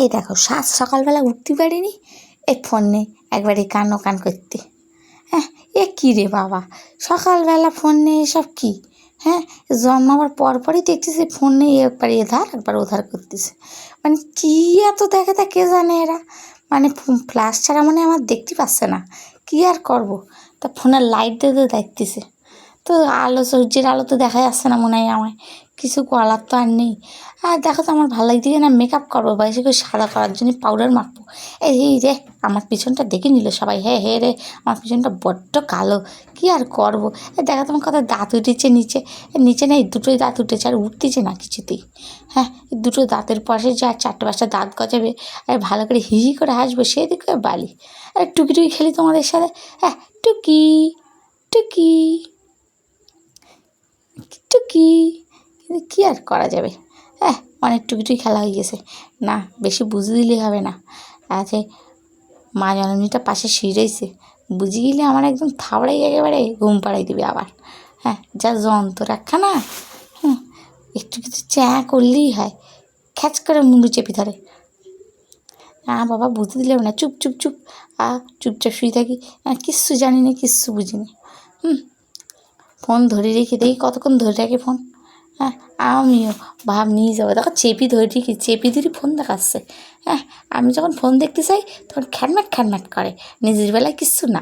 এই দেখো, সাত সকালবেলা উঠতে পারিনি এ ফোন নেই একবারে কান কান করতে। হ্যাঁ এ কী রে বাবা, সকালবেলা ফোন নেই এসব কী? হ্যাঁ জন্মাবার পর পরই দেখতেছি ফোন নেই একবার এধার, একবার ওধার করতেছে। মানে কী এত দেখে তা কে জানে এরা? মানে ফ্ল্যাশ ছাড়া মানে আমার দেখতে পাচ্ছে না, কী আর করব? তা ফোনের লাইট দিয়ে দেখতেছে। তো আলো সূর্যের আলো তো দেখা যাচ্ছে না মনে হয় আমায়। কিছু করার তো আর নেই। আর দেখো তো আমার ভালো লাগছে না মেকআপ করব বা এসে সাদা করার জন্য পাউডার মাখবো? এই রে, আমার পিছনটা দেখে নিল সবাই। হ্যাঁ হে রে, আমার পিছনটা বড্ড কালো। কী আর করব? এই দেখো তোমার কথা, দাঁত উঠেছে নিচে। এ, নিচে নেই দুটোই দাঁত উঠেছে আর উঠতেছে না কিছুতেই। হ্যাঁ দুটো দাঁতের পাশে যা চারটে পাঁচটা দাঁত গজাবে, আর ভালো করে হি হি করে হাসবো সেদিকে বালি। আর টুকি টুকি খেলি তোমাদের সাথে। হ্যাঁ টুকি টুকি টুকি। কী আর করা যাবে? হ্যাঁ অনেক টুকিটুকি খেলা হয়ে গেছে। না, বেশি বুঝে দিলে হবে না। আছে মা জননীটা পাশে শুয়ে বুঝে গেলে আমার একদম থাবড়াই একেবারে ঘুম পাড়াই দিবে আবার। হ্যাঁ যা যন্ত্র রাখা না হুম, একটু কিছু চ্যাঁ করলেই হয়। খ্যাচ করে মুন্ডু চেপে ধরে। না বাবা বুঝতে দিলে না। চুপ চুপ চুপ। আ, চুপচাপ শুয়ে থাকি। কিচ্ছু জানি না, কিচ্ছু বুঝি না হুম, ফোন ধরে রেখে দেখি কতক্ষণ ধরে রাখে ফোন? হ্যাঁ আমিও। ভাব নিয়ে যাব। দেখো, চেপি ধরে ঠিকই চেপি ধরে ফোন দেখাচ্ছে। হ্যাঁ আমি যখন ফোন দেখতে চাই, তখন খ্যাটম্যাট খ্যাটম্যাট করে। নিজের বেলায় কিচ্ছু না।